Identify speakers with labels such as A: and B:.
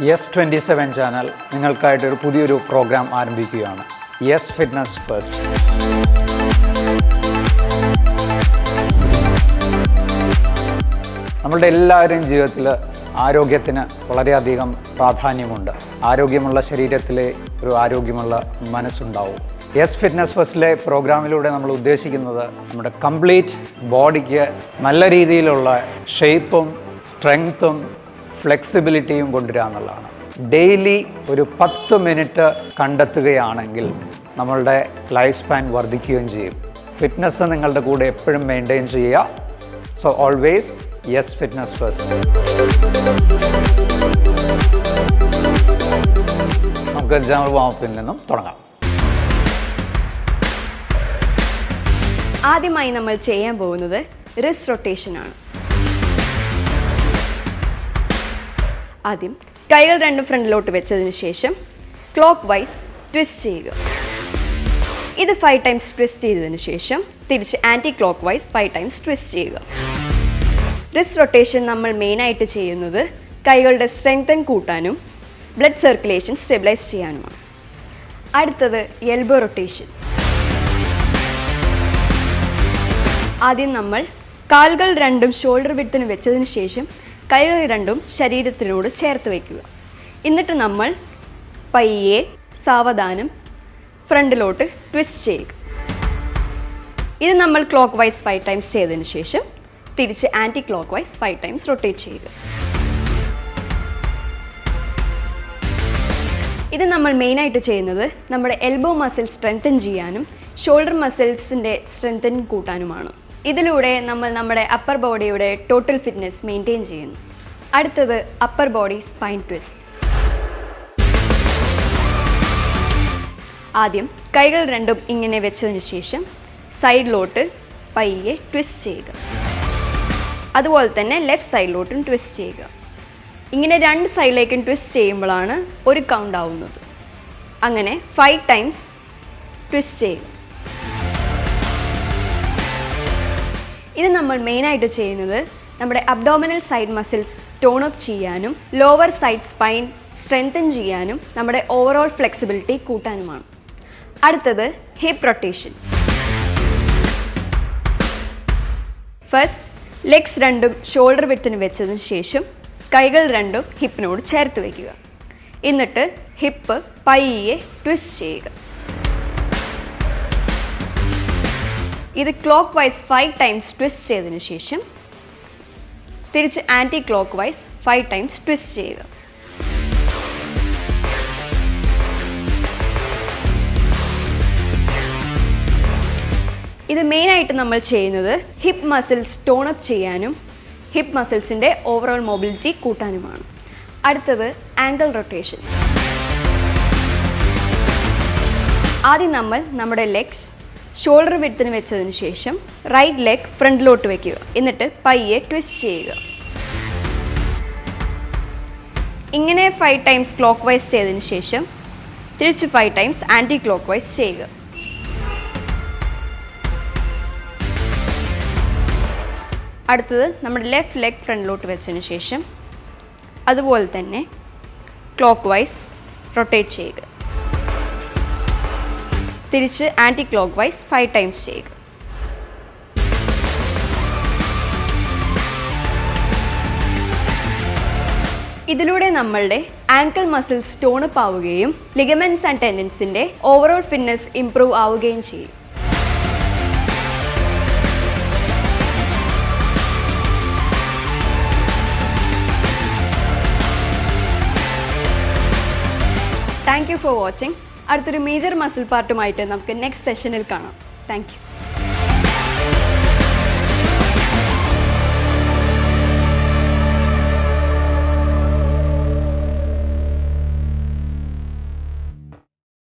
A: Yes twenty seven channel നിങ്ങൾക്കായിട്ടൊരു പുതിയൊരു programme ആരംഭിക്കുകയാണ്. യെസ് ഫിറ്റ്നസ് ഫസ്റ്റ് നമ്മളുടെ എല്ലാവരുടെയും ജീവിതത്തിൽ ആരോഗ്യത്തിന് വളരെയധികം പ്രാധാന്യമുണ്ട്. ആരോഗ്യമുള്ള ശരീരത്തിലെ ഒരു ആരോഗ്യമുള്ള മനസ്സുണ്ടാവും. യെസ് ഫിറ്റ്നസ് ഫസ്റ്റിലെ പ്രോഗ്രാമിലൂടെ നമ്മൾ ഉദ്ദേശിക്കുന്നത് നമ്മുടെ കംപ്ലീറ്റ് ബോഡിക്ക് നല്ല രീതിയിലുള്ള ഷേപ്പും സ്ട്രെങ്ത്തും ഫ്ലെക്സിബിലിറ്റിയും കൊണ്ടുവരിക എന്നുള്ളതാണ് ഡെയിലി ഒരു പത്ത് മിനിറ്റ് കണ്ടെത്തുകയാണെങ്കിൽ നമ്മളുടെ ലൈഫ് സ്പാൻ വർദ്ധിക്കുകയും ചെയ്യും. ഫിറ്റ്നസ് നിങ്ങളുടെ കൂടെ എപ്പോഴും മെയിന്റെയിൻ ചെയ്യുക. So always yes fitness first നമുക്ക് ജനറൽ വാമപ്പിൽ നിന്നും തുടങ്ങാം.
B: ആദ്യമായി നമ്മൾ ചെയ്യാൻ പോകുന്നത് റിസ് റൊട്ടേഷൻ ആണ്. ആദ്യം കൈകൾ രണ്ടും ഫ്രണ്ടിലോട്ട് വെച്ചതിന് ശേഷം ക്ലോക്ക് വൈസ് ട്വിസ്റ്റ് ചെയ്യുക. ഇത് ഫൈവ് ടൈംസ് ട്വിസ്റ്റ് ചെയ്തതിന് ശേഷം തിരിച്ച് anti clock vice five times twist ചെയ്യുക. റിസ് റൊട്ടേഷൻ നമ്മൾ മെയിനായിട്ട് ചെയ്യുന്നത് കൈകളുടെ സ്ട്രെങ്തൻ കൂട്ടാനും ബ്ലഡ് സർക്കുലേഷൻ സ്റ്റെബിലൈസ് ചെയ്യാനുമാണ്. അടുത്തത് എൽബോ റൊട്ടേഷൻ ആദ്യം നമ്മൾ കാലുകൾ രണ്ടും ഷോൾഡർ വിഡ്ത്തിന് വെച്ചതിന് ശേഷം കൈകൾ രണ്ടും ശരീരത്തിനോട് ചേർത്ത് വയ്ക്കുക. എന്നിട്ട് നമ്മൾ പയ്യെ സാവധാനം ഫ്രണ്ടിലോട്ട് ട്വിസ്റ്റ് ചെയ്യുക. ഇത് നമ്മൾ ക്ലോക്ക് വൈസ് ഫൈവ് ടൈംസ് ചെയ്തതിന് ശേഷം തിരിച്ച് anti clock vice five times rotate ചെയ്യുക. ഇത് നമ്മൾ മെയിനായിട്ട് ചെയ്യുന്നത് നമ്മുടെ എൽബോ മസിൽ സ്ട്രെങ്തൻ ചെയ്യാനും ഷോൾഡർ മസിൽസിന്റെ സ്ട്രെങ്തൻ കൂട്ടാനുമാണ്. ഇതിലൂടെ നമ്മൾ നമ്മുടെ അപ്പർ ബോഡിയുടെ ടോട്ടൽ ഫിറ്റ്നസ് മെയിന്റെയിൻ ചെയ്യുന്നു. അടുത്തത് അപ്പർ ബോഡി സ്പൈൻ ട്വിസ്റ്റ് ആദ്യം കൈകൾ രണ്ടും ഇങ്ങനെ വെച്ചതിന് ശേഷം സൈഡിലോട്ട് പയ്യെ ട്വിസ്റ്റ് ചെയ്യുക. അതുപോലെ തന്നെ ലെഫ്റ്റ് സൈഡിലോട്ടും ട്വിസ്റ്റ് ചെയ്യുക. ഇങ്ങനെ രണ്ട് സൈഡിലേക്കും ട്വിസ്റ്റ് ചെയ്യുമ്പോഴാണ് ഒരു കൗണ്ട് ആവുന്നത്. അങ്ങനെ ഫൈവ് ടൈംസ് ട്വിസ്റ്റ് ചെയ്യുക. ഇത് നമ്മൾ മെയിനായിട്ട് ചെയ്യുന്നത് നമ്മുടെ abdominal side muscles tone up ചെയ്യാനും ലോവർ സൈഡ് സ്പൈൻ സ്ട്രെങ്തൻ ചെയ്യാനും നമ്മുടെ ഓവറോൾ ഫ്ലെക്സിബിലിറ്റി കൂട്ടാനുമാണ്. അടുത്തത് ഹിപ്പ് റൊട്ടേഷൻ ഫസ്റ്റ് ലെഗ്സ് രണ്ടും ഷോൾഡർ വിത്തിന് വെച്ചതിന് ശേഷം കൈകൾ രണ്ടും ഹിപ്പിനോട് ചേർത്ത് വയ്ക്കുക എന്നിട്ട് ഹിപ്പ് പയ്യെ ട്വിസ്റ്റ് ചെയ്യുക. ഇത് clock vice five times twist ചെയ്തതിന് ശേഷം തിരിച്ച് anti clock vice five times twist ചെയ്യുക. ഇത് മെയിനായിട്ട് നമ്മൾ ചെയ്യുന്നത് ഹിപ്പ് മസിൽസ് ടോണപ്പ് ചെയ്യാനും ഹിപ്പ് മസിൽസിന്റെ ഓവറോൾ മൊബിലിറ്റി കൂട്ടാനുമാണ്. അടുത്തത് ആംഗിൾ റൊട്ടേഷൻ ആദ്യം നമ്മൾ നമ്മുടെ ലെഗ്സ് ഷോൾഡർ വിഡ്ത്തിന് വെച്ചതിന് ശേഷം റൈറ്റ് ലെഗ് ഫ്രണ്ടിലോട്ട് വെക്കുക. എന്നിട്ട് പയ്യെ ട്വിസ്റ്റ് ചെയ്യുക. ഇങ്ങനെ ഫൈവ് ടൈംസ് ക്ലോക്ക് വൈസ് ചെയ്തതിന് ശേഷം തിരിച്ച് five times anticlockwise ചെയ്യുക. അടുത്തത് നമ്മുടെ ലെഫ്റ്റ് ലെഗ് ഫ്രണ്ടിലോട്ട് വെച്ചതിന് ശേഷം അതുപോലെ തന്നെ ക്ലോക്ക് വൈസ് റൊട്ടേറ്റ് ചെയ്യുക. തിരിച്ച് anti clock vice five times ചെയ്യുക. ഇതിലൂടെ നമ്മളുടെ ആങ്കിൾ മസിൽസ് ടോണപ്പ് ആവുകയും ലിഗമെന്റ്സ് ആൻഡ് ടെൻഡൻസിന്റെ ഓവറോൾ ഫിറ്റ്നസ് ഇംപ്രൂവ് ആവുകയും ചെയ്യും. താങ്ക് യു ഫോർ വാച്ചിങ് അടുത്തൊരു മേജർ മസിൽ പാർട്ടുമായിട്ട് നമുക്ക് നെക്സ്റ്റ് സെഷനിൽ കാണാം. താങ്ക്